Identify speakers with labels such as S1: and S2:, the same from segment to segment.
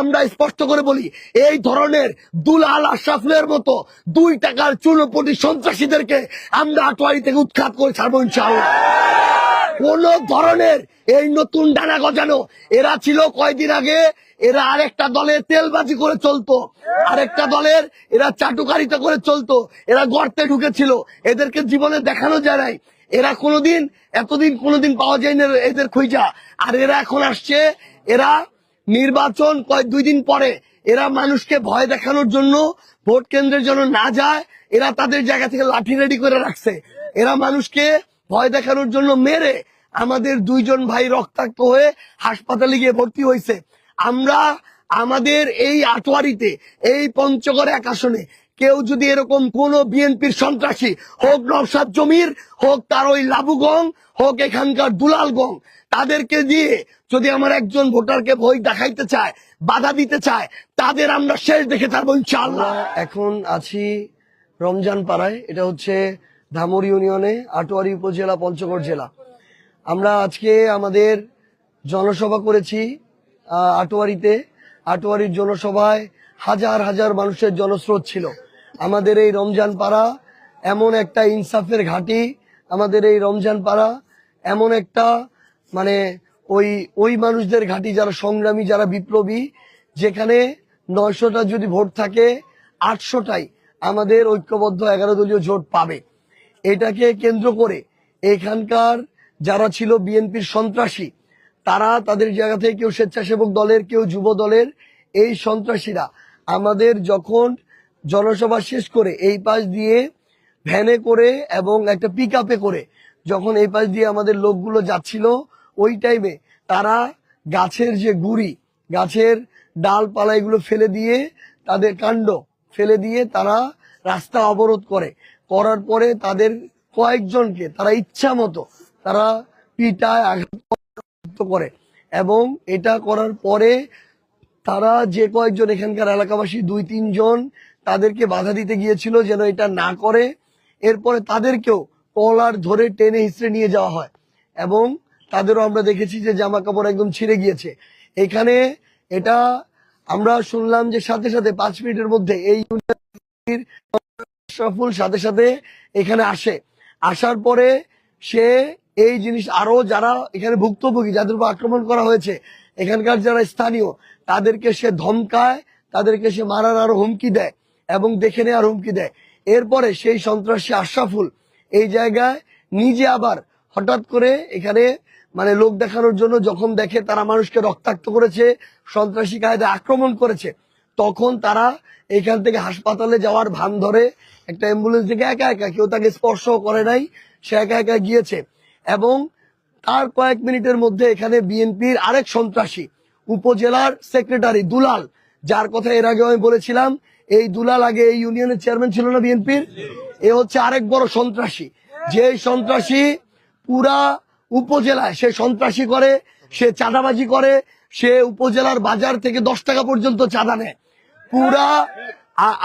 S1: আমরা স্পষ্ট করে বলি, এই ধরনের দুলাল আশরাফুলের মতো দুই টাকার চুনোপটি সন্ত্রাসীদেরকে আমরা আটোয়ারি থেকে উৎখাত করে ছাড়বো ইনশাআল্লাহ। কোন ধরনের এই নতুন ডানা গজানো, এরা ছিল কয়দিন আগে, এরা আরেকটা দলের তেলবাজি করে চলতো, আরেকটা দলের এরা চাটুকারিতা করে চলতো, এরা গর্তে ঢুকেছিল, এদেরকে জীবনে দেখানো যায় নাই। এরা কোনোদিন, এতদিন কোনোদিন পাওয়া যায় না এদের খুঁজা, আর এরা এখন আসছে, এরা নির্বাচন কয় দুই দিন পরে এরা মানুষকে ভয় দেখানোর জন্য ভোট কেন্দ্রের জন্য না যায়, এরা তাদের জায়গা থেকে লাঠি রেডি করে রাখছে। এরা মানুষকে ভয় দেখানোর জন্য মেরে আমাদের দুইজন ভাই রক্তাক্ত হয়ে হাসপাতালে গিয়ে ভর্তি হয়েছে। আমরা আমাদের এই আটোয়ারিতে, এই পঞ্চগড় এক আসনে কেউ যদি এরকম কোন বিএনপির সন্ত্রাসী, হোক নওশাদ জমির, হোক তার ওই লাবুগং হোক এখানকার দুলালগং তাদেরকে দিয়ে যদি আমার একজন ভোটারকে ভয় দেখাইতে চায়, বাধা দিতে চায়, তাদের আমরা শেষ দেখে থাকব ইনশাআল্লাহ। এখন আছি রমজান পাড়ায়, এটা হচ্ছে ধামর ইউনিয়নে আটোয়ারি উপজেলা, পঞ্চগড় জেলা। আমরা আজকে আমাদের জনসভা করেছি আটোয়ারিতে। আটোয়ারির জনসভায় হাজার হাজার মানুষের জনস্রোত ছিল। আমাদের এই রমজান পাড়া এমন একটা ইনসাফের ঘাঁটি, আমাদের এই রমজান পাড়া এমন একটা মানে ওই ওই মানুষদের ঘাঁটি যারা সংগ্রামী, যারা বিপ্লবী, যেখানে নয়শোটা যদি ভোট থাকে, আটশোটাই আমাদের ঐক্যবদ্ধ এগারো দলীয় জোট পাবে। এটাকে কেন্দ্র করে এখানকার যারা ছিল বিএনপির সন্ত্রাসী, তারা তাদের জায়গা থেকে কেউ স্বেচ্ছাসেবক দলের, কেউ যুব দলের, এই সন্ত্রাসীরা আমাদের যখন জনসভা শেষ করে এই পাশ দিয়ে ভ্যানে করে এবং একটা পিক করে যখন এই পাশ দিয়ে আমাদের লোকগুলো যাচ্ছিল, ওই টাইমে তারা গাছের যে গুড়ি, গাছের ডালপালা এগুলো ফেলে দিয়ে তাদের কাণ্ড ফেলে দিয়ে তারা রাস্তা অবরোধ করে। করার পরে তাদের কয়েকজনকে তারা ইচ্ছা মতো তারা পিটায় আঘাত করে এবং এটা করার পরে তারা যে কয়েকজন এখানকার এলাকাবাসী, দুই, তিনজন তাদেরকে বাধা দিতে গিয়েছিল যেন এটা না করে। এরপরে তাদেরকেও কলার ধরে টেনে হিসড়ে নিয়ে যাওয়া হয়। এবং তাদেরও আমরা দেখেছি যে জামা কাপড় একদম ছিঁড়ে গিয়েছে। এখানে এটা আমরা শুনলাম যে সাথে সাথে পাঁচ মিনিটের মধ্যে এই ইউনিয়নের সফল সাথে সাথে এখানে আসে। আসার পরে সে এই জিনিস আরও যারা এখানে ভুক্তভোগী যাদের উপর আক্রমণ করা হয়েছে, এখানকার যারা স্থানীয়, তাদেরকে সে ধমকায়, তাদেরকে সে মারার আরও হুমকি দেয়। এবং দেখে নেওয়ার হুমকি দেয়। এরপরে সেই সন্ত্রাসী আশরাফুল এই জায়গায় নিজে আবার হঠাৎ করে এখানে মানে লোক দেখানোর জন্য যখন দেখে তারা মানুষকে রক্তাক্ত করেছে, সন্ত্রাসী কায়দা আক্রমণ করেছে, তখন তারা এখান থেকে হাসপাতালে যাওয়ার ভান ধরে একটা অ্যাম্বুলেন্স থেকে একা একা, কেউ তাকে স্পর্শ করে নাই, সে একা একা গিয়েছে। এবং তার কয়েক মিনিটের মধ্যে এখানে বিএনপির আরেক সন্ত্রাসী, উপজেলার সেক্রেটারি দুলাল, যার কথা এর আগে আমি বলেছিলাম এই দুলাল আগে এই ইউনিয়নের চেয়ারম্যান ছিল না বিএনপির? এ হচ্ছে আরেক বড় সন্ত্রাসী। যে সন্ত্রাসী পুরা উপজেলায় সে সন্ত্রাসী করে, সে চাঁদাবাজি করে, সে উপজেলার বাজার থেকে দশ টাকা পর্যন্ত চাঁদা নেয়। পুরা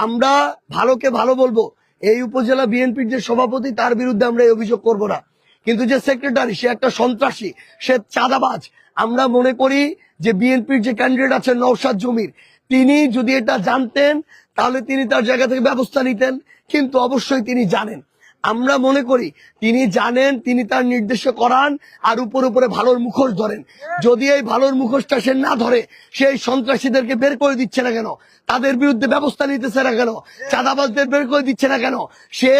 S1: আমরা ভালোকে ভালো বলব, এই উপজেলা বিএনপির যে সভাপতি, তার বিরুদ্ধে আমরা এই অভিযোগ করব না। কিন্তু যে সেক্রেটারি, সে একটা সন্ত্রাসী, সে চাঁদাবাজ। আমরা মনে করি যে বিএনপির যে ক্যান্ডিডেট আছে নৌসাদ জমির, তিনি যদি এটা জানতেন তাহলে তিনি তার জায়গা থেকে ব্যবস্থা নিতেন, কিন্তু অবশ্যই তিনি জানেন। আমরা মনে করি, তিনি জানেন, তিনি তার নির্দেশ করান, আর উপর উপরে ভালোর মুখোশ ধরেন। যদি এই ভালোর মুখোশটা সে না ধরে সেই সন্ত্রাসীদেরকে বের করে দিচ্ছে না কেন? তাদের বিরুদ্ধে ব্যবস্থা নিতেছে না কেন? চাঁদাবাজদের বের করে দিচ্ছে না কেন? সে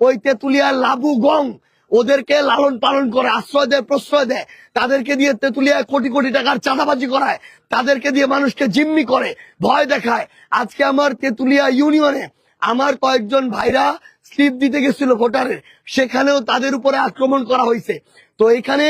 S1: ওই তেতুলিয়ার লাবু গং ওদেরকে লালন পালন করে, আশ্রয় দেয়, প্রশ্রয় দেয়। তাদেরকে দিয়ে তেতুলিয়ায় কোটি কোটি টাকার চাঁদাবাজি করায়। তাদেরকে দিয়ে মানুষকে জিম্মি করে, ভয় দেখায়। আজকে আমার তেতুলিয়া ইউনিয়নে আমার কয়েকজন ভাইরা স্লিপ দিতে গেছিল ভোটারের। সেখানেও তাদের উপরে আক্রমণ করা হয়েছে। তো এখানে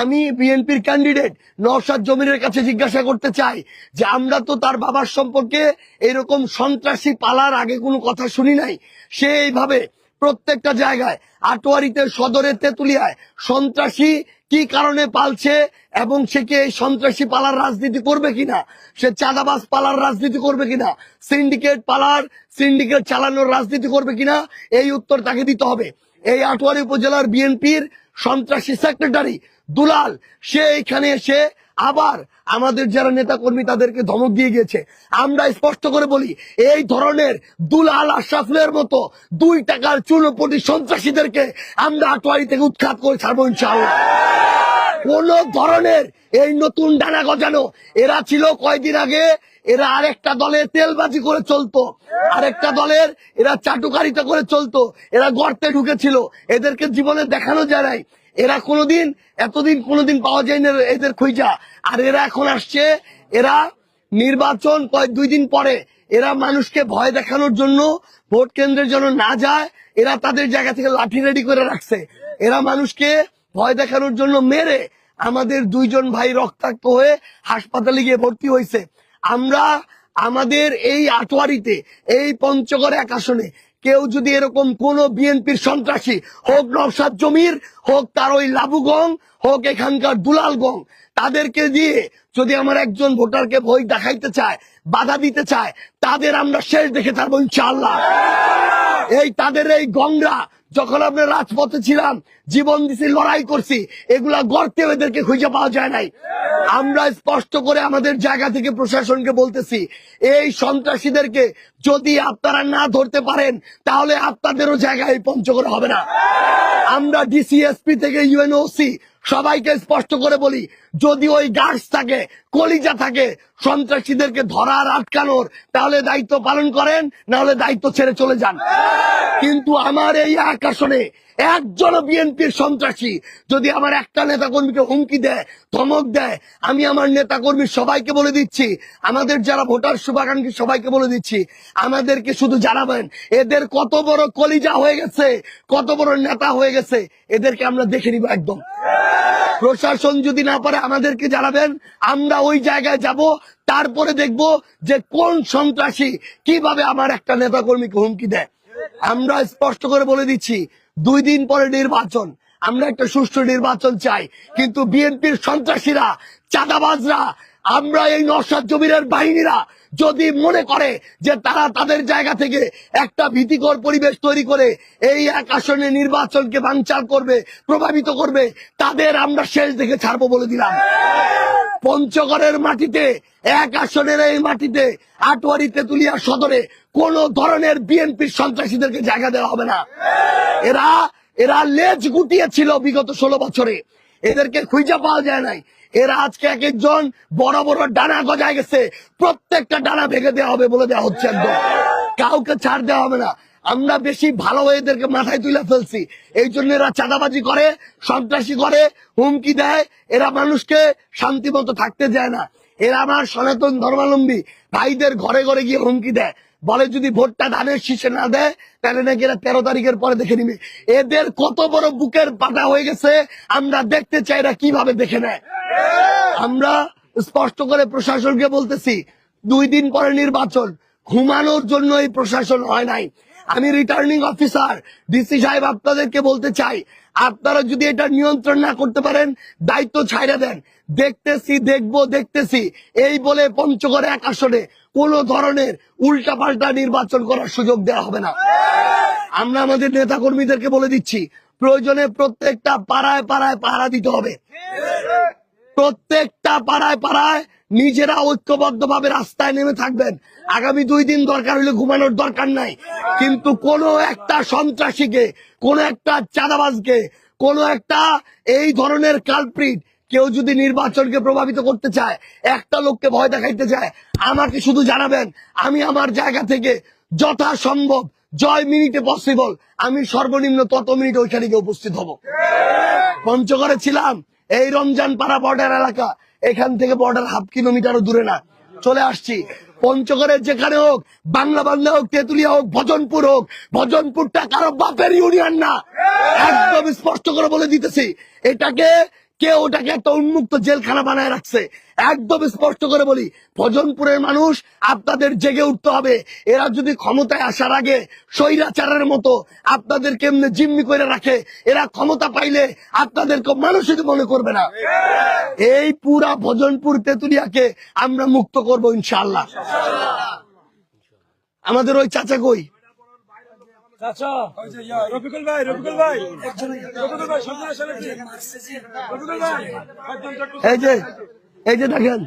S1: আমি বিএনপির ক্যান্ডিডেট নওশাদ জমিরের কাছে জিজ্ঞাসা করতে চাই যে, আমরা তো তার বাবার সম্পর্কে এরকম সন্ত্রাসী পালার আগে কোনো কথা শুনি নাই। সে এইভাবে প্রত্যেকটা জায়গায়, আটোয়ারিতে, সদরে তেতুলিয়ায়। সন্ত্রাসী কি কারণে পালছে এবং সে কি এই সন্ত্রাসী পালার রাজনীতি করবে কিনা? সে চাঁদাবাজ পালার রাজনীতি করবে কিনা? সিন্ডিকেট পালার, সিন্ডিকেট চালানোর রাজনীতি করবে কিনা? এই উত্তর তাকে দিতে হবে। এই আটোয়ারি উপজেলার বিএনপির সন্ত্রাসী সেক্রেটারি দুলাল, সে এখানে এসে আবার আমাদের যারা নেতা কর্মী তাদেরকে ধমক দিয়ে গেছে আমরা স্পষ্ট করে বলি, এই ধরনের দুলাল আশরাফুলের মতো দুই টাকার চুনোপটি সন্ত্রাসীদেরকে আমরা আটোয়ারি থেকে উৎখাত করে ছাড়বো ইনশাআল্লাহ। কোন ধরনের এই নতুন ডানা গজানো, এরা ছিল কয়দিন আগে, এরা আরেকটা দলে তেলবাজি করে চলতো, আরেকটা দলের এরা চাটুকারিতা করে চলতো, এরা গর্তে ঢুকেছিল, এদেরকে জীবনে দেখানো যায় নাই। এরা কোনোদিন, এতদিন কোনোদিন পাওয়া যায় না এদের খুঁজা। আর এরা এখন আসছে, এরা নির্বাচন কয়েক দুই দিন পরে, এরা মানুষকে ভয় দেখানোর জন্য ভোট কেন্দ্রের জন্য না যায়, এরা তাদের জায়গা থেকে লাঠি রেডি করে রাখছে। এরা মানুষকে ভয় দেখানোর জন্য মেরে আমাদের দুইজন ভাই রক্তাক্ত হয়ে হাসপাতালে গিয়ে ভর্তি হয়েছে। আমরা আমাদের এই আটোয়ারিতে, এই পঞ্চগড় এক আসনে কেউ যদি এরকম কোন বিএনপির সন্ত্রাসী, হোক নবসাদ জমির, হোক তার ওই লাবুগং হোক এখানকার দুলালগং তাদেরকে দিয়ে যদি আমার একজন ভোটারকে ভয় দেখাইতে চায়, বাধা দিতে চায়, তাদের আমরা শেষ দেখে থাকব ইনশাল্লাহ এই তাদের এই গংরা যখন আমরা রাজপথে ছিলাম, জীবন দিছি, লড়াই করছি, এগুলা গর্তে এদেরকে খুঁজে পাওয়া যায় নাই। আমরা স্পষ্ট করে আমাদের জায়গা থেকে প্রশাসনকে বলতেছি, এই সন্ত্রাসীদেরকে যদি আপনারা না ধরতে পারেন, তাহলে আপনাদেরও জায়গা এই পঞ্চগড় হবে না। আমরা ডিসিএসপি থেকে ইউএনওসি সবাইকে স্পষ্ট করে বলি, যদি ওই গার্ডস থাকে, কলিজা থাকে, সন্ত্রাসীদেরকে ধরার, আটকানোর, তাহলে দায়িত্ব পালন করেন, না হলে দায়িত্ব ছেড়ে চলে যান। কিন্তু আমার এই আকাশনে একজন বিএনপির সন্ত্রাসী যদি আমার একটা নেতা কর্মীকে হুমকি দেয়, ধমক দেয়, আমি আমার নেতা কর্মী সবাইকে বলে দিচ্ছি, আমাদের যারা ভোটার শুভাকাঙ্ক্ষী সবাইকে বলে দিচ্ছি, আমাদেরকে শুধু জানাবেন, এদের কত বড় কলিজা হয়ে গেছে, কত বড় নেতা হয়ে গেছে, এদেরকে আমরা দেখে নিব একদম। প্রশাসন যদি না পারে আমাদেরকে জানাবেন, আমরা ওই জায়গায় যাব, তারপরে দেখব যে কোন সন্ত্রাসী কীভাবে আমার একটা নেতা কর্মীকে হুমকি দেয়। আমরা স্পষ্ট করে বলে দিচ্ছি দুই দিন পরে নির্বাচন। আমরা একটা সুষ্ঠু নির্বাচন চাই। কিন্তু বিএনপির সন্ত্রাসীরা, চাঁদাবাজরা, আমরা এই নসাদ জমিরের বাহিনীরা যদি মনে করে যে তারা তাদের জায়গা থেকে একটা ভীতিকর পরিবেশ তৈরি করে এই এক আসনে নির্বাচনকে বানচাল করবে, প্রভাবিত করবে, তাদের আমরা শেষ দেখে ছাড়বো বলে দিলাম। পঞ্চগড়ের মাটিতে, এক আসনের এই মাটিতে আটোয়ারি তেতুলিয়া সদরে কোন ধরনের বিএনপির সন্ত্রাসীদেরকে জায়গা দেওয়া হবে না। এরা এরা লেজ গুটিয়েছিল বিগত ষোলো বছরে। এদেরকে খুঁজে পাওয়া যায় নাই। এরা আজকে এক একজন বড় বড় ডানা গজায় গেছে। প্রত্যেকটা ডানা ভেঙে দেওয়া হবে বলে দেওয়া হচ্ছে একদম। কাউকে ছাড় দেওয়া হবে না। আমরা বেশি ভালো এদেরকে মাথায় তুলে ফেলছি। এই জন্য এরা চাঁদাবাজি করে, সন্ত্রাসী করে, হুমকি দেয়। এরা মানুষকে শান্তি মতো থাকতে দেয় না। এরা আমার সনাতন ধর্মাবলম্বী। ভাইদের ঘরে ঘরে গিয়ে হুমকি দেয়। বলে যদি ভোটটা ধানের শীষে না দেয়, তাহলে নাকি এরা তেরো তারিখের পরে দেখে নিবে। এদের কত বড় বুকের পাটা হয়ে গেছে, আমরা দেখতে চাই এরা কীভাবে দেখে নেয়। আমরা স্পষ্ট করে প্রশাসনকে বলতেছি, দুই দিন পরে নির্বাচন। ঘুমানোর জন্য এই প্রশাসন হয় নাই। আমি রিটার্নিং অফিসার ডিসি সাহেব আপনাদেরকে বলতে চাই, আপনারা যদি এটা নিয়ন্ত্রণ না করতে পারেন, দায়িত্ব ছাইড়া দেন। দেখতেছি, দেখব, দেখতেছি। এই বলে পঞ্চগড়ে এক আসনে কোন ধরনের উল্টাপাল্টা নির্বাচন করার সুযোগ দেওয়া হবে না। আমরা আমাদের নেতা কর্মীদেরকে বলে দিচ্ছি, প্রয়োজনে প্রত্যেকটা পাড়ায় পাড়ায় পাহারা দিতে হবে। প্রত্যেকটা পাড়ায় পাড়ায় নিজেরা ঐক্যবদ্ধ ভাবে রাস্তায় নেমে থাকবেন। আগামী দুই দিন দরকার হলে ঘুমানোর দরকার নাই। কিন্তু কোন একটা সন্ত্রাসীকে, কোন একটা চাঁদাবাজকে, কোন একটা এই ধরনের কালপ্রিট কেউ যদি নির্বাচনকে প্রভাবিত করতে চায়, একটা লোককে ভয় দেখাইতে চায়, আমাকে শুধু জানাবেন, আমি আমার জায়গা থেকে যথাসম্ভব জয় মিনিটে পসিবল আমি সর্বনিম্ন তত মিনিট ওইখানে গিয়ে উপস্থিত হব। পঞ্চগড়ে ছিলাম এই রমজান পাড়া বর্ডার এলাকা, এখান থেকে বর্ডার হাফ কিলোমিটারও দূরে না। চলে আসছি। পঞ্চগড়ের যেখানে হোক, বাংলা বাংলা হোক, তেতুলিয়া হোক, ভজনপুর হোক, ভজনপুরটা কারও বাপের ইউনিয়ন না। একদম স্পষ্ট করে বলে দিতেছি। এটাকে কেউ ওটাকে একটা উন্মুক্ত জেলখানা বানায় রাখছে। একদম স্পষ্ট করে বলি ভজনপুরের মানুষ আপনাদের জেগে উঠতে হবে। এরা যদি ক্ষমতায় আসার আগে স্বৈরাচারের মতো আপনাদের কেমনে জিম্মি করে রাখে, এরা ক্ষমতা পাইলে আপনাদেরকে মানুষই মনে করবে না। এই পুরা ভজনপুর তেতুলিয়াকে আমরা মুক্ত করব ইনশাআল্লাহ। আমাদের ওই চাচা কই?
S2: চাচা রফিকুল ভাই রফিকুল ভাই। রফিকুল ভাই সামনে আসেন রফিকুল ভাই
S1: এই যে এই যে দেখেন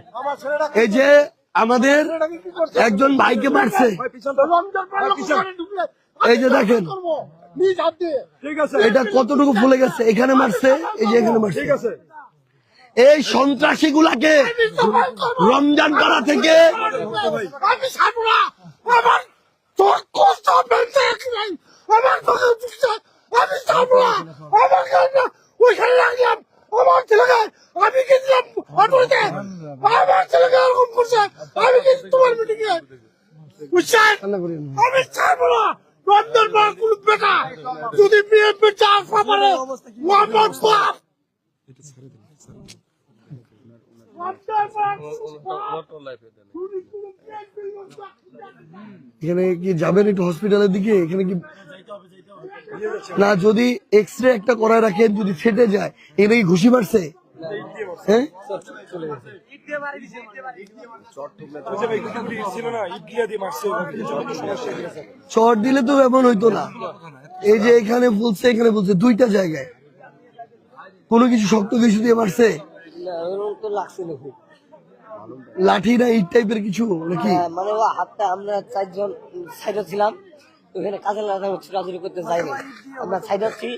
S1: এই যে আমাদের একজন ভাইকে মারছে। এই যে দেখেন।
S2: ঠিক আছে।
S1: এটা কতটুকু ফুলে গেছে? এখানে মারছে এই যে এখানে মারছে।
S2: ঠিক আছে।
S1: এই সন্ত্রাসী গুলাকে রমজান করা থেকে
S3: তোর কষ্ট বেঁচে নাই আমার তোকে দিচ্ছে আমি না। আমার কাছে ওইখানে লাগলাম আমার ছেলেকে আমি গেছিলাম অটোতে। আমার ছেলেকে এরকম করছে। আমি গেছি তোমার মিটিংয়ে বুঝছেন? আমি ছাড়বো না। রন্ধন বাকুল বেটা। যদি বিয়ে বেটা আসা পারে মোহাম্মদ বাপ
S1: এখানে কি যাবেন একটু হসপিটালের দিকে? এখানে কি না, যদি এক্স রে একটা করায় রাখেন, যদি ফেটে যায় এখানে কি ঘুষি মারছে? হ্যাঁ? চট দিলে তো এমন হইতো না। এই যে এখানে ফুলছে এখানে ফুলছে দুইটা জায়গায়। কোনো কিছু শক্ত কিছু দিয়ে মারছে?
S4: না খুব।
S1: লাঠি না ইট টাইপের কিছু নাকি?
S4: হ্যাঁ, মানে ও হাতটা আমরা চারজন সাইডে ছিলাম ওখানে কাজে লাগা ছোটাছুটি করতে যাইনি। আমরা সাইডে আছি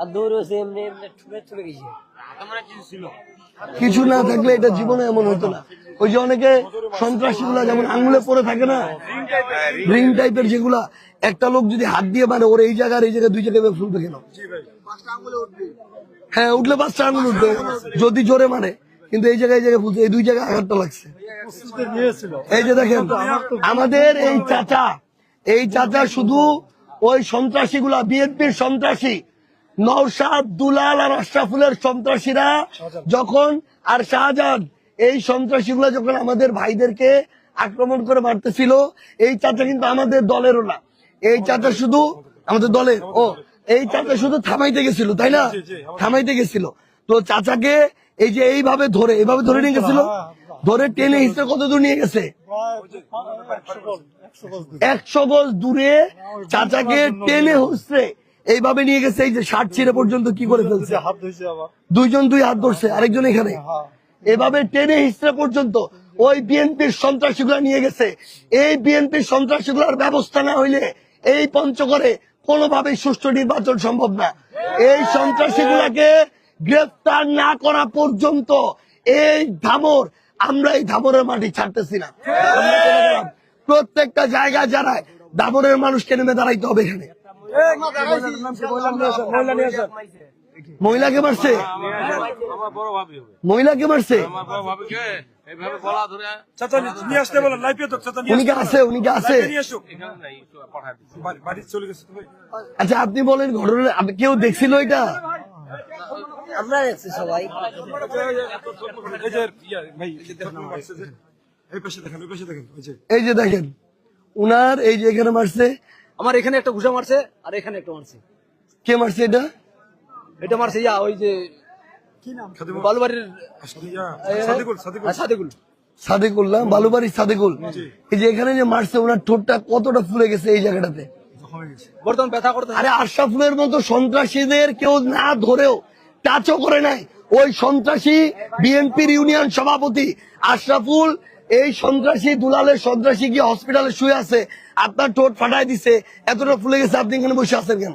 S4: আর দৌড় হয়েছে এমনি এমনি ঠুকে চলে গেছে।
S1: কিছু না থাকলে এটা জীবনে এমন হতো না। ওই যে অনেকে সন্ত্রাসী গুলা যেমন আঙুলে পরে থাকে না রিং টাইপের যেগুলা একটা লোক যদি হাত দিয়ে মানে ওর এই জায়গার এই জায়গায় দুই জায়গায় এভাবে ফুলবে কেন? হ্যাঁ উঠলে পাঁচটা আঙুল উঠবে যদি জোরে মারে। কিন্তু এই জায়গায় এই জায়গায় ফুলছে এই দুই জায়গায় আঘাতটা লাগছে। এই যে দেখেন আমাদের এই চাচা এই চাচা শুধু ওই সন্ত্রাসী গুলা বিএনপির সন্ত্রাসী নৌসাদ দুলাল আর আশরাফুলের সন্ত্রাসীরা যখন আর শাহজাহান এই সন্ত্রাসী গুলা যখন আমাদের ভাইদেরকে আক্রমণ করে মারতেছিল এই চাচা কিন্তু আমাদের দলেরও না। এই চাচা শুধু আমাদের দলের ও এই চাচা শুধু থামাইতে গেছিল তাই না? থামাইতে গেছিল। তো চাচাকে এই যে এইভাবে ধরে এইভাবে ধরে নিয়ে গেছিল? ধরে টেনে হিসেবে কত দূর নিয়ে গেছে? একশো গজ দূরে চাচাকে টেনে হচ্ছে। এইভাবে নিয়ে গেছে এই যে ষাট ছিঁড়ে পর্যন্ত কি করে ফেলছে? দুইজন দুই হাত ধরছে আরেকজন এখানে। এভাবে টেনে হিসেবে পর্যন্ত ওই বিএনপির সন্ত্রাসীগুলা নিয়ে গেছে। এই বিএনপির সন্ত্রাসীগুলার ব্যবস্থা না হইলে এই পঞ্চগড়ে কোনোভাবেই সুষ্ঠু নির্বাচন সম্ভব না। এই সন্ত্রাসীগুলাকে গ্রেফতার না করা পর্যন্ত এই ধামর, আমরা এই ধামরের মাটি ছাড়তেছি না। প্রত্যেকটা জায়গায় যারায় দামনের মানুষকে নেমে দাঁড়াইতে হবে এখানে। মহিলাকে মারছে? মহিলাকে মারছে? আচ্ছা আপনি বলেন, ঘটনা কেউ দেখছিল এটা?
S4: আমরা দেখছি সবাই।
S2: এই যে ভাই এই যে দেখেন মারছে যে। এই পাশে দেখেন ওই পাশে দেখেন ওই যে
S1: এই যে দেখেন উনার এই যে এখানে মারছে
S5: আমার এখানে একটা ঘুষা মারছে আর এখানে একটা মারছে।
S1: কে মারছে এটা?
S5: এটা মারছে ইয়া ওই যে
S2: খাদিমুল
S5: বালুবাড়ির
S2: আসলে ইয়া সাদিকুল
S1: সাদেকুল্লাহ সাদেকুল। এই যে এখানে যে মারছে ওনার ঠোঁটটা কতটা ফুলে গেছে এই জায়গাটাতে?
S5: বর্তমান ব্যথা করতে
S1: আরে আশরাফুলের মতো সন্ত্রাসীদের কেউ না ধরেও টাচও করে নাই। ওই সন্ত্রাসী বিএনপির ইউনিয়ন সভাপতি আশরাফুল এই সন্ত্রাসী দুলালের সন্ত্রাসী গিয়ে হসপিটালে শুয়ে আছে আপনার ঠোঁট ফাটাই দিছে এতটা ফুলে গেছে আপনি এখানে বসে আছেন কেন?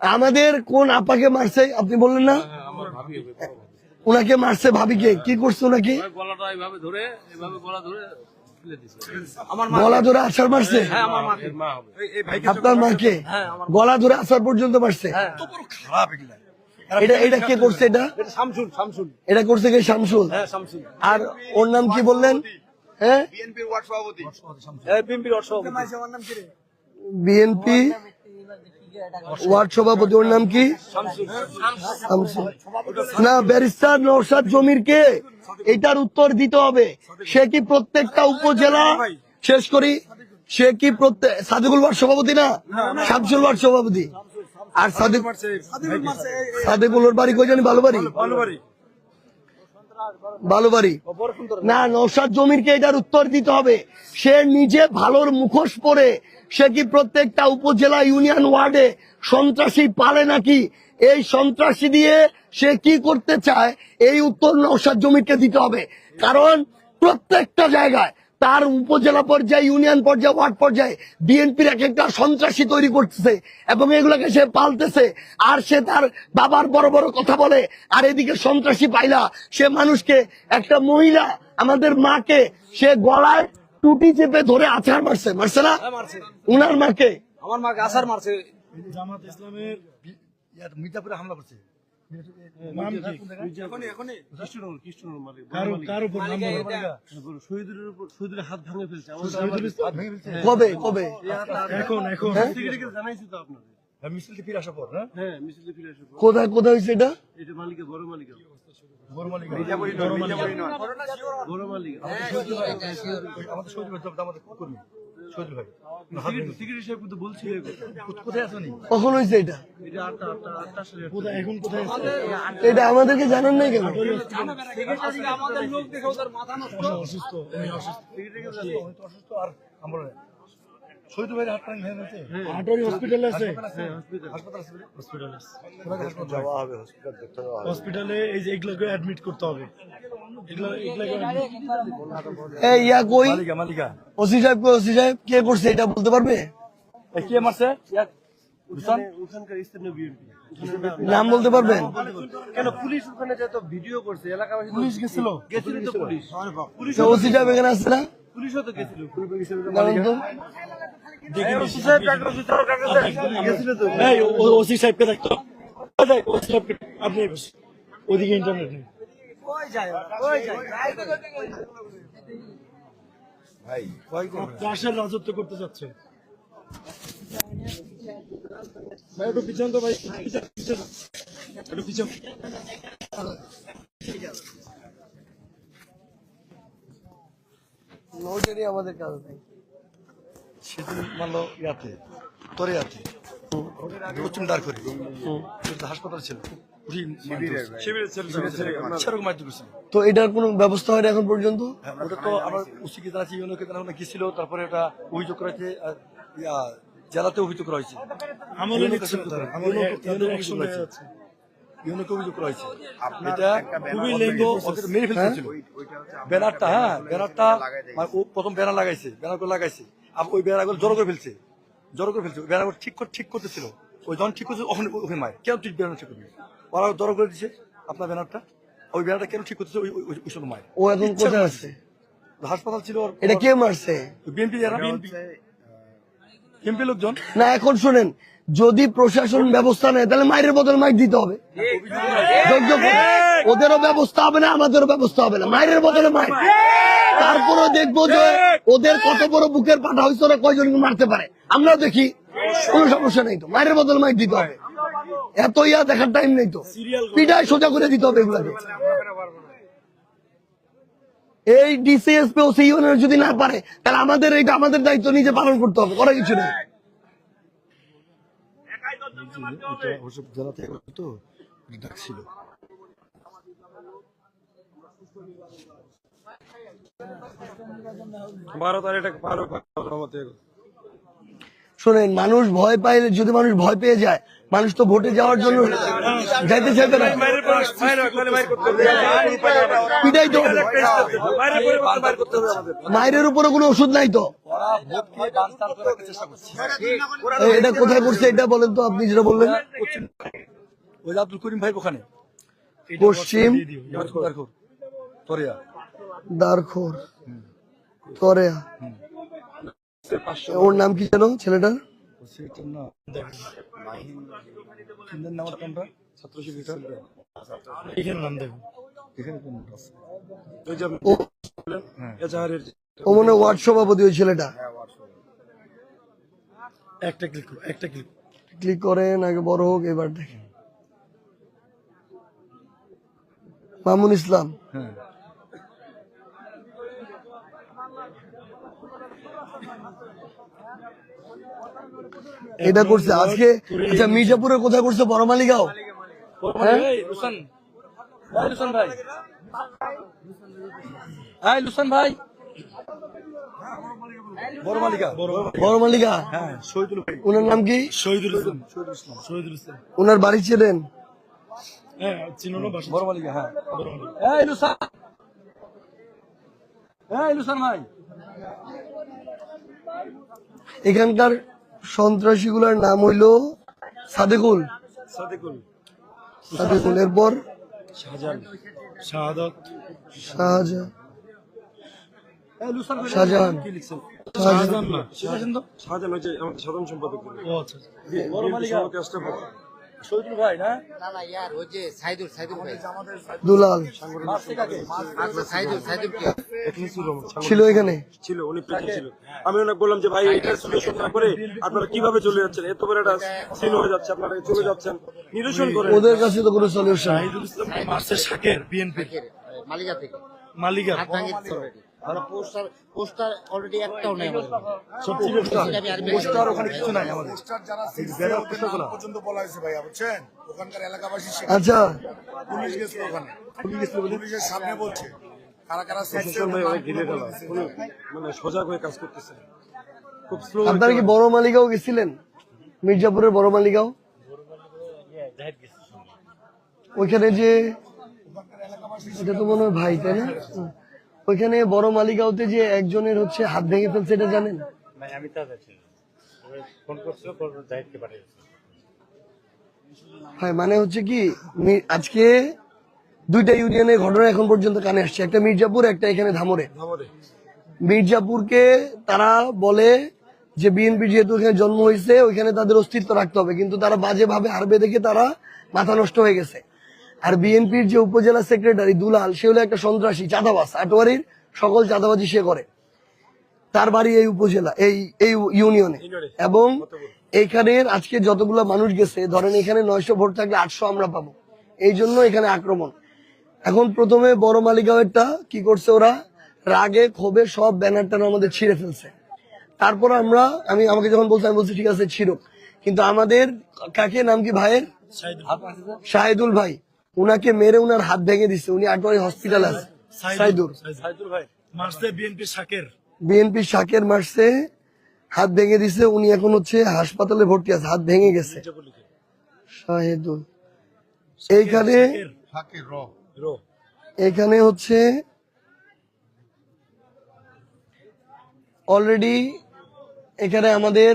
S1: আমাদের কোন আপাকে মারছে আপনি বললেন না?
S6: আমার ভাবি হবে
S1: উনাকে মারছে ভাবিকে। কি করছে
S6: গলাটা এইভাবে ধরে এইভাবে গলা ধরে
S1: গলা ধরে আসার মারছে?
S2: ভাইকে
S1: আপনার মাকে? গলা ধরে আসার পর্যন্ত মারছে?
S2: খারাপ এগুলা।
S1: এটা এটা কে করছে এটা?
S5: এটা শামসুল শামসুল।
S1: এটা করছে কে? শামসুল?
S5: হ্যাঁ
S1: আর ওর নাম কি বললেন? হ্যাঁ?
S5: এই বিএমপির অর্থ
S1: বিএনপি ওয়ার্ড সভাপতি ওর নাম কি? না ব্যারিস্টার নৌসাদ জমির কে এটার উত্তর দিতে হবে। সে কি প্রত্যেকটা উপজেলা শেষ করি? সে কি প্রত্যেক সাদিকুল ওয়ার্ড সভাপতি না? শামসুল ওয়ার্ড সভাপতি। আর সাদিক
S2: মারছে
S1: সাদিকুল ওর বাড়ি কই জানি ভালো বাড়ি
S2: ভালো বাড়ি
S1: না নৌসাদ জমিরকে এটার উত্তর দিতে হবে। সে নিজে ভালোর মুখোশ পরে সে কি প্রত্যেকটা উপজেলা ইউনিয়ন ওয়ার্ডে সন্ত্রাসী পালে নাকি? এই সন্ত্রাসী দিয়ে সে কি করতে চায়? এই উত্তর নৌসাদ জমিকে দিতে হবে। কারণ প্রত্যেকটা জায়গায় তার উপজেলা পর্যায়ে, ইউনিয়ন পর্যায়ে, ওয়ার্ড পর্যায়ে বিএনপির এক একটা সন্ত্রাসী তৈরি করতেছে এবং এগুলোকে সে পালতেছে। আর সে তার বাবার বড় বড় কথা বলে, আর এদিকে সন্ত্রাসী পাইলা। সে মানুষকে, একটা মহিলা আমাদের মাকে সে গলায় টুটি চেপে ধরে আছাড় মারছে। মারছে না?
S5: হ্যাঁ,
S1: উনার মাকে?
S5: আমার মাকে আসার মারছে।
S3: জামাত ইসলামের মির্জাপুরে হামলা করছে।
S2: এখনই এখনই। কৃষ্ণনগর কৃষ্ণনগর মালিক
S3: কার কার উপর নাম বলো।
S2: শহীদের উপর শহীদের হাত ভাঙে ফেলছে।
S3: শহীদুল ইসলাম ভেঙে ফেলছে।
S1: কবে? কবে?
S3: এখন এখন।
S2: থেকে থেকে জানাইছি তো আপনাদের।
S3: হ্যাঁ, মিছিলটি ফিরে আসার পর হ্যাঁ?
S2: হ্যাঁ মিছিলে ফিরে আসব
S1: কোথায় কোথায় হয়েছে এটা?
S2: এটা মালিকের বড় মালিক
S3: বড় মালিক
S2: বড় মালিক
S3: আমাদের ভাই আমাদের কর্মী। ভাই।
S1: এটা? আমাদেরকে জানান নাই কেন?
S3: অসুস্থ অসুস্থ। আর আমরা শহীদ ভাইয়ের হাত টান ভেঙে ফেলছে? আটোয়ারি আছে। হসপিটালে যাওয়া হবে হসপিটাল দেখতে যাওয়া হবে। হসপিটালে এই যে এগুলোকে অ্যাডমিট করতে হবে।
S1: এই ইয়া কই?
S3: মালিকা মালিকা।
S1: ওসি সাহেব কই ওসি সাহেব? কে করছে এটা বলতে পারবে?
S3: কে মারছে? ইয়া
S1: নাম বলতে পারবেন?
S2: কেন পুলিশ ওখানে যে তো ভিডিও করছে এলাকাবাসী
S3: পুলিশ গেছিল।
S2: গেছিল তো পুলিশ। পুলিশ
S1: ওসি সাহেব এখানে আসছে না?
S2: পুলিশও তো গেছিল।
S1: জানেন তো
S2: গেছিল তো।
S3: এই ওসি সাহেবকে দেখতো আপনি ওদিকে ইন্টারনেট নেই। রাজত্ব করতে যাচ্ছে ভাই একটু পিছন তো ভাই। পিছন, পিছন। একটু পিছন।
S1: নৌজারি আমাদের কাজ নেই।
S3: সেদিন মানলো ইয়াতে পশ্চিম দাঁড় করে। হাসপাতাল ছিল।
S1: তো এটার কোনো ব্যবস্থা হয়নি এখন পর্যন্ত?
S3: হ্যাঁ, ওটা তো আমার উচিকে জানাচ্ছি ইউনোকে জানানো গেছিল তারপরে ওটা অভিযোগ করেছে জেলাতে অভিযোগ করা হয়েছে। অভিযোগ করা- এটা
S7: খুবই
S3: ওদের মেরে ফেলতেছিল ব্যানারটা হ্যাঁ ব্যানারটা মানে ও প্রথম ব্যানার লাগাইছে ব্যানার করে লাগাইছে। ওই ব্যানারগুলো জড়ো করে ফেলছে। জড়ো করে ফেলছে। ব্যানার ঠিক করে ঠিক করতেছিল। ওই যখন ঠিক করছে ওখানে ওখানে মায় কেন ঠিক ব্যানার ঠিক করবে? ওরা জড়ো করে দিচ্ছে আপনার ব্যানারটা। ওই ব্যানারটা কেন ঠিক করতেছে? ওই ওই- সময় মায়
S1: ও এখন কোথায় আছে?
S3: হাসপাতাল ছিল ওর-
S1: এটা কে মারছে?
S3: বিএনপি যারা বিএনপি লোকজন।
S1: না এখন শোনেন যদি প্রশাসন ব্যবস্থা নেয় তাহলে মায়ের বদল মাইক দিতে হবে। ওদেরও ব্যবস্থা হবে না আমাদেরও ব্যবস্থা হবে না। মায়ের বদলে মাইক তারপরে দেখব যে ওদের কত বড় বুকের পাঠা হয়েছে ওরা কয়জনকে মারতে পারে? আমরাও দেখি। কোনো সমস্যা নেই তো। মায়ের বদল মাইক দিতে হবে। এত ইয়া দেখার টাইম নেই তো। পিঠায় সোজা করে দিতে হবে এগুলাকে। এই ডিসিএসপি ও সিইওনের যদি না পারে তাহলে আমাদের এটা আমাদের দায়িত্ব নিজে পালন করতে হবে। করা কিছু নেই।
S3: ওসব জেলা থেকে তো ডাকছিল
S2: বারো তারিখটা বারো
S1: শোনেন মানুষ ভয় পাইলে যদি মানুষ ভয় পেয়ে যায় মানুষ তো ভোটে যাওয়ার জন্য যাইতে চাইবে না।
S2: মায়ের
S1: পিটাই তো। উপরে কোনো ওষুধ নাই তো। এটা কোথায় করছে এটা বলেন তো আপনি যেটা বললেন।
S3: ওই আব্দুল করিম ভাই ওখানে।
S1: পশ্চিম। দারখোর তরেয়া। ওর নাম কি জানো ছেলেটার? ও মনে ওয়ার্ড সভাপতি ওই ছেলেটা।
S7: একটা ক্লিক একটা ক্লিক
S1: ক্লিক করেন আগে বড় হোক এবার দেখেন। মামুন ইসলাম।
S3: হ্যাঁ।
S1: এটা করছে আজকে? আচ্ছা মির্জাপুরে কোথায় করছে বড় মালিগাঁও হ্যাঁ?
S5: ভাই
S2: হ্যাঁ শহীদুল ভাই।
S1: ওনার নাম কি?
S7: শহীদুল শহীদুল ইসলাম
S1: ওনার বাড়ি ছিলেন?
S7: হ্যাঁ
S1: এখানকার সন্ত্রাসীগুলোর নাম হইল সাদেকুল।
S2: সাদেকুল।
S1: সাদেকুল এরপর?
S2: শাহজাহান।
S7: শাহাদত।
S1: শাহজাহান।
S2: সম্পাদক।
S7: ও।
S2: বড় মালিকা কাজটা ভালো
S5: শহীদুল ভাই না?
S8: না না ইয়ার ওই যে সাইদুল সাইদুল ভাই।
S1: দুলাল।
S8: সাইদুল সাইদুল কি?
S2: একনিসুর রহমান সাংবাদিক
S1: ছিল এখানে।
S2: ছিল উনি পেটে ছিল। আমি ওনাকে বললাম যে ভাই এটা সলিউশন না করে আপনারা কীভাবে চলে যাচ্ছেন? এত বড় একটা সিন হয়ে যাচ্ছে আপনারা চলে যাচ্ছেন। নিরসন করেন
S1: ওদের কাছে তো কোনো সলিউশন
S7: শাহিদুল ইসলাম শাকের বিএনপি
S8: মালিকা থেকে।
S7: মালিকা
S8: হাত ভাঙে অলরেডি আমরা পোস্টার পোস্টার অলরেডি একটাও নেই আমাদের।
S7: সত্যি
S8: আমি আর
S2: পোস্টার ওখানে কিছু নাই আমাদের।
S3: পোস্টার যারা ছিলছে, ওদের নাম পর্যন্ত বলা হয়েছে ভাইয়া বুঝছেন? ওখানকার এলাকাবাসী
S1: আচ্ছা।
S3: পুলিশ গেছিল ওখানে। পুলিশের সামনে বলছে। কারা কারা
S2: মানে সজাগ হয়ে কাজ করতেছে। খুব স্লো
S1: আপনারা কি বড় মালিকাও গেছিলেন? মির্জাপুরের বড় মালিকাও? ওইখানে যে এটা তো মনে হয় ভাই তাই না। ওইখানে বড় মালিকাওতে যে একজনের হচ্ছে হাত ভেঙে ফেলছে এটা জানেন?
S9: আমি ফোন করছিল
S1: হ্যাঁ মানে হচ্ছে কি আজকে দুইটা ইউনিয়নের ঘটনা এখন পর্যন্ত কানে আসছে। একটা মির্জাপুর একটা এখানে ধামরে।
S2: ধামরে।
S1: মির্জাপুরকে তারা বলে যে বিএনপি যেহেতু এখানে জন্ম হয়েছে ওইখানে তাদের অস্তিত্ব রাখতে হবে। কিন্তু তারা বাজেভাবে হারবে দেখে তারা মাথা নষ্ট হয়ে গেছে। আর বিএনপির যে উপজেলা সেক্রেটারি দুলাল সে হলো একটা সন্ত্রাসী চাঁদাবাস আটোয়ারির সকল চাঁদাবাজি সে করে। তার বাড়ি এই উপজেলা এই এই ইউনিয়নে। এবং এইখানের আজকে যতগুলো মানুষ গেছে ধরেন এখানে নয়শো ভোট থাকলে আটশো আমরা পাবো। এই জন্য এখানে আক্রমণ। এখন প্রথমে বড় মালিগাঁওয়েরটা কি করছে ওরা? রাগে ক্ষোভে সব ব্যানার ট্যানার আমাদের ছিঁড়ে ফেলছে। তারপর আমরা আমি আমাকে যখন বলছি আমি বলছি ঠিক আছে ছিড়ুক কিন্তু আমাদের কাকে? নাম কি ভাইয়ের? শাহিদুল ভাই। উনাকে মেরে উনার হাত ভেঙে দিচ্ছে উনি আটোয়ারি হসপিটাল আছে। সাইদুর।
S7: সাইদুল ভাই মারছে বিএনপি শাকের।
S1: বিএনপি শাকের মারছে হাত ভেঙে দিছে উনি এখন হচ্ছে হাসপাতালে ভর্তি আছে হাত ভেঙে গেছে। শাহিদুল। এইখানে
S3: র।
S1: এখানে হচ্ছে অলরেডি এখানে আমাদের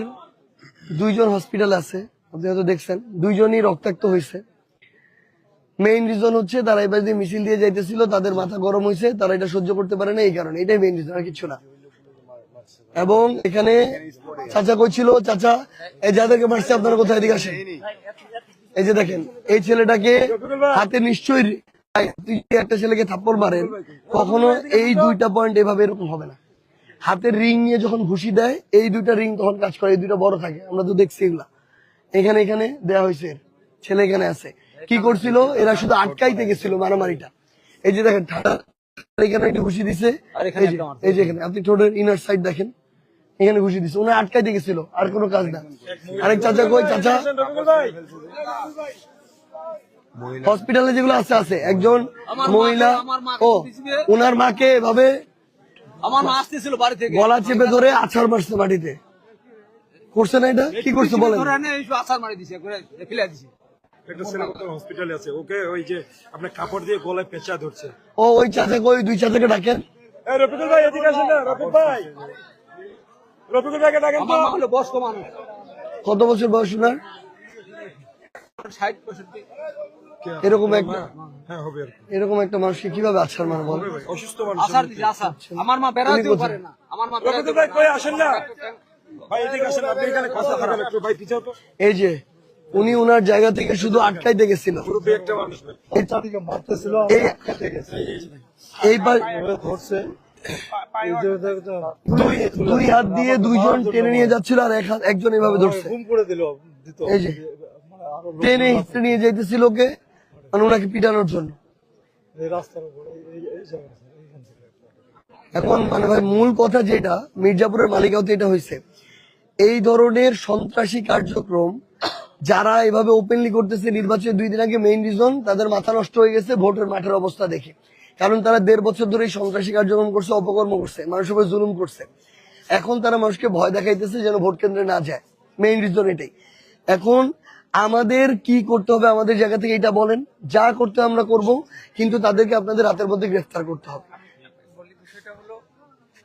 S1: দুইজন হসপিটাল আছে। আপনি হয়তো দেখছেন দুইজনই রক্তাক্ত হয়েছে। মেইন রিজন হচ্ছে তারা এবার যে মিছিল দিয়ে যাইতেছিল, তাদের মাথা গরম হয়েছে তারা এটা সহ্য করতে পারে না এই কারণে। এটাই মেইন রিজন আর কিছু না। এবং এখানে চাচা কইছিল চাচা, এই যাদেরকে মারছে, আপনারা কোথায় এদিকে আসেন? এই যে দেখেন, এই ছেলেটাকে হাতে নিশ্চয়ই একটা ছেলেকে থাপ্পড় মারেন? কখনো এই দুইটা পয়েন্ট এভাবে এরকম হবে না। হাতের রিং নিয়ে যখন ঘুষি দেয়, এই দুইটা রিং তখন কাজ করে, এই দুইটা বড় থাকে। আমরা তো দেখছি এগুলা। এখানে এখানে দেয়া হয়েছে। ছেলে এখানে আছে। কি করছিল? এরা শুধু আটকাইতে গেছিল মারামারিটা। এই যে দেখেন এখানে একটা ঘুষি দিছে। এই যে- এখানে আপনি ঠোঁটের ইনার সাইড দেখেন এখানে ঘুষি দিছে। উনি আটকাইতে গেছিল আর কোনো কাজ না। আরেক চাচা কই চাচা? হসপিটালে যেগুলো আছে আছে। একজন মহিলা ও উনার মাকে এভাবে
S5: আমার মা আসতেছিল বাড়ি থেকে।
S1: গলা চেপে ধরে আছাড় মারছে বাড়িতে। করছে না এটা? কি করছে বলেন?
S5: আসার মারি দিছে ফেলে দিছে।
S2: একটা ছেলে হসপিটালে আছে। ওকে ওই যে আপনার কাপড় দিয়ে গলায় পেঁচা ধরছে।
S1: ও ওই চাচা কই দুই চাচাকে ডাকেন?
S2: এই রফিকুল ভাই এদিকে আসেন না রফিক ভাই। রফিকুল ভাইকে ডাকেন তো।
S5: হলো বয়স্ক মানুষ।
S1: কত বছর বয়স ওনার?
S5: ষাট পঁয়ষট্টি।
S1: এরকম একটা
S2: হ্যাঁ কি।
S1: এরকম। একটা মানুষকে কীভাবে মারা বল
S2: অসুস্থ মানুষ
S5: দিছে আমার মা পারে না। আমার মা বেড়াতে
S2: রফিকুল ভাই কই আসেন না? ভাই এদিকে আসেন আপনি এখানে কথা একটু। ভাই পিছাও তো।
S1: এই যে উনি উনার জায়গা থেকে শুধু এই পা- দুই দুই হাত দিয়ে দুইজন টেনে নিয়ে যাচ্ছিল আর একজন এভাবে ধরছে।
S7: করে দিল দিত।
S1: এই যে টেনে হিসেবে নিয়ে যাইতেছিল ওকে মানে ওনাকে পিটানোর জন্য। এখন মানে ভাই মূল কথা যেটা মির্জাপুরের মালিকাওতে এটা হয়েছে এই ধরনের সন্ত্রাসী কার্যক্রম যারা এভাবে ওপেনলি করতেছে নির্বাচনের দুই দিন আগে মেইন রিজন তাদের মাথা নষ্ট হয়ে গেছে ভোটের মাঠের অবস্থা দেখে। কারণ তারা দেড় বছর ধরে এই সন্ত্রাসী কার্যক্রম করছে অপকর্ম করছে মানুষের উপর জুলুম করছে। এখন তারা মানুষকে ভয় দেখাইতেছে যেন ভোট কেন্দ্রে না যায়। মেইন রিজন এটাই। এখন আমাদের কি করতে হবে আমাদের জায়গা থেকে এটা বলেন। যা করতে হয় আমরা করব কিন্তু তাদেরকে আপনাদের রাতের মধ্যে গ্রেফতার করতে হবে।
S10: বলি বিষয়টা হলো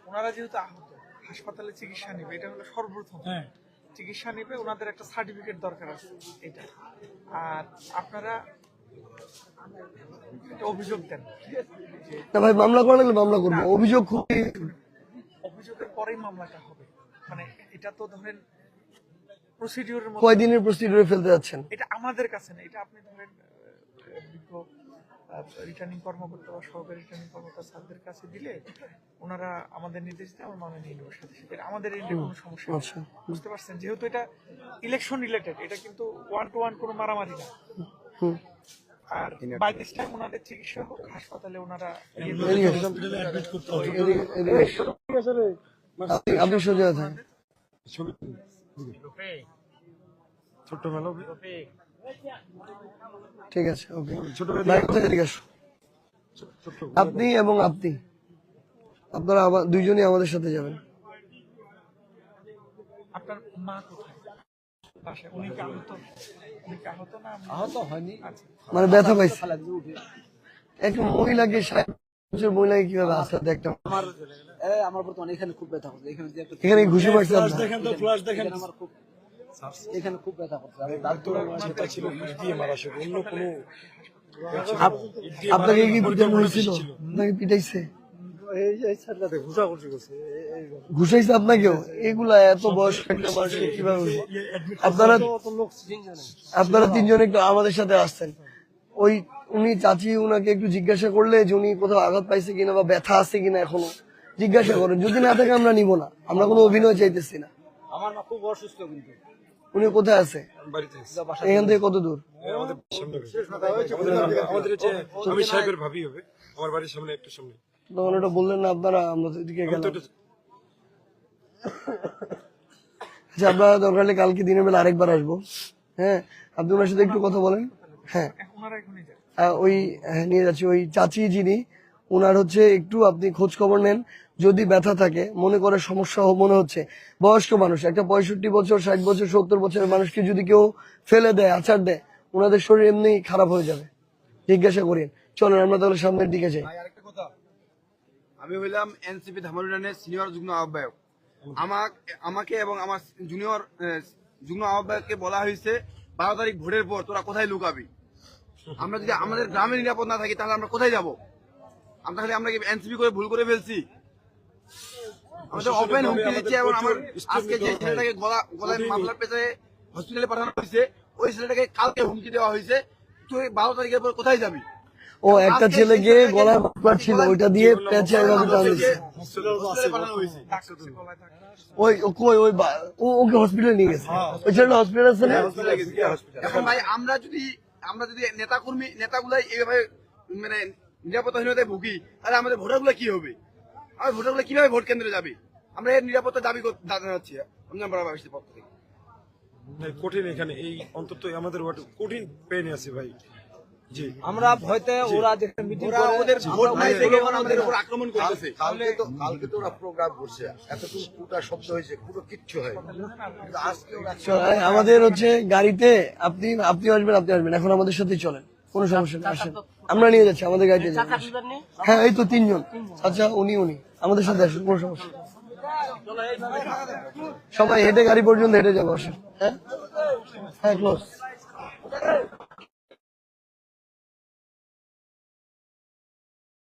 S10: ওনারা যেহেতু আহত হাসপাতালে চিকিৎসা নেবে এটা হলো সর্বপ্রথম। চিকিৎসা নেবে ওনাদের একটা সার্টিফিকেট দরকার আছে এটা। আর আপনারা অভিযোগ দেন
S1: না ভাই মামলা করা লাগলে মামলা করব। অভিযোগ খুবই
S10: অভিযোগের পরেই মামলাটা হবে। মানে এটা তো ধরেন প্রসিডিওরের মতো
S1: কয়দিনের প্রস্তুতি ফেলতে যাচ্ছেন?
S10: এটা আমাদের কাছে না এটা আপনি ধরেন রিটার্নিং কর্মকর্তা বা সহকারী রিটার্নিং কর্মকর্তা স্যারদের কাছে দিলে ওনারা আমাদের নির্দেশ দিয়ে আমরা মামলা নিয়ে নেব সাথে আমাদের এন্ডে কোনো সমস্যা
S1: আচ্ছা।
S10: বুঝতে পারছেন? যেহেতু এটা ইলেকশন রিলেটেড এটা কিন্তু ওয়ান টু ওয়ান কোনো মারামারি না। আর বাই দিস টাইম ওনাদের চিকিৎসা হোক হাসপাতালে ওনারা।
S1: আপনি- সোজা ঠিক আছে ওকে আপনি এবং আপনি। আপনারা দুইজনই আমাদের সাথে যাবেন।
S10: আপনার মা কোথায়? বাসায় উনি কি আহত? উনি কি আহত না
S5: আহত হয়নি।
S10: আচ্ছা।
S1: মানে ব্যথা পাইছে। একটা মহিলাকে মহিলাকে কীভাবে আস্তে একটা।
S5: আমার আমার বর্তমানে এখানে খুব ব্যথা করছে এখানে যে
S1: ঘুষি মারছে
S2: দেখেন তো ফ্লাশ দেখেন।
S5: আমার খুব এখানে খুব ব্যথা করছে। আমি
S2: ছিল ইট দিয়ে মারা অন্য কোনো
S1: আপনাকে কি পিটানো হয়েছিল আপনাকে পিটাইছে? ঘুষাইছে আপনাকেও? এগুলা এত একটা মানুষকে কীভাবে আপনারা আপনারা তিনজন একটু আমাদের সাথে আসছেন ওই উনি চাচি উনাকে একটু জিজ্ঞাসা করলে যে উনি কোথাও আঘাত পাইছে কিনা বা ব্যথা আছে কিনা এখনও জিজ্ঞাসা করেন। যদি না থাকে আমরা নিব না আমরা কোনো অভিনয় চাইতেছি না।
S5: আমার মা খুব অসুস্থ কিন্তু।
S1: উনি কোথায় আছে? এখান থেকে কত দূর?
S2: আমাদের সামনে আমাদের আমাদের হচ্ছে আমি সাহেবের ভাবি হবে। আমার বাড়ির সামনে একটু সামনে।
S1: তখন ওটা বললেন না আপনারা আমরা তো এদিকে গেলাম। আচ্ছা আপনারা দরকার হলে কালকে দিনের বেলা আরেকবার আসব। হ্যাঁ আপনি ওনার সাথে একটু কথা বলেন। হ্যাঁ। ওই হ্যাঁ, নিয়ে যাচ্ছি। ওই চাচি যিনি ওনার হচ্ছে একটু আপনি খোঁজ খবর নেন। যদি ব্যথা থাকে, মনে করে সমস্যা মনে হচ্ছে, বয়স্ক মানুষ, একটা পঁয়ষট্টি বছর, ষাট বছর, সত্তর বছরের মানুষকে যদি কেউ ফেলে দেয়, আছাড় দেয়, ওনাদের শরীর এমনি খারাপ হয়ে যাবে। জিজ্ঞাসা করেন চলেন, আমরা তাহলে সামনের দিকে যাই।
S5: আমি হইলাম এনসিপি ধামরুডানের সিনিয়র যুগ্ম আহ্বায়ক। আমাকে আমাকে এবং আমার জুনিয়র যুগ্ম আহ্বায়ককে বলা হয়েছে বারো তারিখ ভোটের পর তোরা কোথায় লুকাবি? আমরা যদি আমাদের গ্রামে নিরাপদ না থাকি, তাহলে আমরা কোথায় যাব? আমরা খালি আমরা কি এনসিপি করে ভুল করে ফেলছি? আমাদের ওপেন হুমকি দিচ্ছে এবং আমার আজকে যে ছেলেটাকে গলা গলায় মামলার পেছনে হসপিটালে পাঠানো হয়েছে ওই ছেলেটাকে কালকে হুমকি দেওয়া হয়েছে। তুই বারো তারিখের পর কোথায় যাবি?
S1: ও একটা
S5: আজকে
S1: ছেলেকে
S5: সেই ছেলেটাকে
S1: গলায় মারবার ছিল ওইটা দিয়ে পেঁচে এভাবে টান দিচ্ছে।
S5: হসপিটালে পাঠানো হয়েছে।
S10: ডাক্তার গলায় থাকে
S1: ওই কই ওই ও ওকে হসপিটালে নিয়ে গেছে? ওই ছেলেটা হসপিটাল আছে না?
S5: এখন ভাই আমরা যদি আমরা যদি নেতা কর্মী নেতাগুলাই এইভাবে মানে নিরাপত্তাহীনতায় ভুগি তাহলে আমাদের ভোটারগুলো কি হবে? আমাদের ভোটারগুলো কীভাবে ভোট কেন্দ্রে যাবে? আমরা এর নিরাপত্তা দাবি জানাচ্ছি রমজান বড় পক্ষ থেকে।
S2: ভাই, কঠিন এখানে এই অন্তত আমাদের কঠিন পেন আছে ভাই।
S5: আমরা ভয়তে ওরা যেখানে মিটিং করে
S8: ওদের ভোট নাই দেখে
S5: জনগণ
S8: উপর আক্রমণ করতেছে।
S3: কালকে তো কালকে তো ওরা প্রোগ্রাম করছে। এতটুকু কুটা শব্দ হয়েছে পুরো কিচ্ছু হয়।
S1: এই আমাদের হচ্ছে গাড়িতে আপনি আপনি আসবেন আপনি আসবেন। এখন আমাদের সাথে চলেন কোনো সমস্যা নেই আসেন। আমরা নিয়ে যাচ্ছি আমাদের গাড়িতে হ্যাঁ এই তো তিনজন। আচ্ছা উনি উনি। আমাদের সাথে আসুন, কোনো সমস্যা সবাই হেঁটে গাড়ি পর্যন্ত হেঁটে যাব, আসুন। হ্যাঁ? হ্যাঁ ক্লোজ